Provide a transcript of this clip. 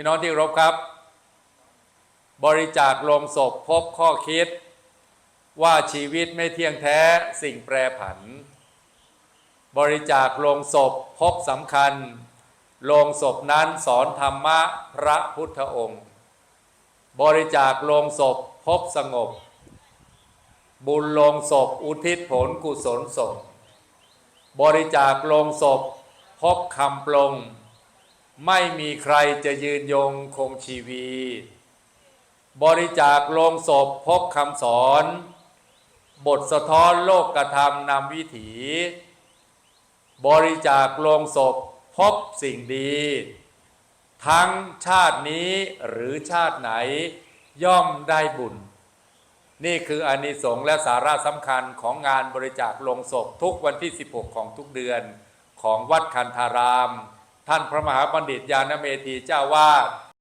พี่น้องที่รบครับ บริจาคลงศพพบข้อคิด ว่าชีวิตไม่เที่ยงแท้สิ่งแปรผัน บริจาคลงศพพบสำคัญลงศพนั้นสอนธรรมะพระพุทธองค์ บริจาคลงศพพบสงบ บุญลงศพอุทิศผลกุศลส่งบริจาคลงศพพบคำปลง ไม่มีใครจะยืนยงคงชีวี บริจาคลงศพพบคำสอน บทสะท้อนโลกกระทำนำวิถี บริจาคลงศพพบสิ่งดี ทั้งชาตินี้หรือชาติไหนย่อมได้บุญ นี่คืออานิสงส์และสาระสำคัญของงานบริจาคลงศพทุกวันที่ 16 ของทุกเดือนของวัดคันธาราม ท่านพระมหาบัณฑิตยานเมธีเจ้าวาด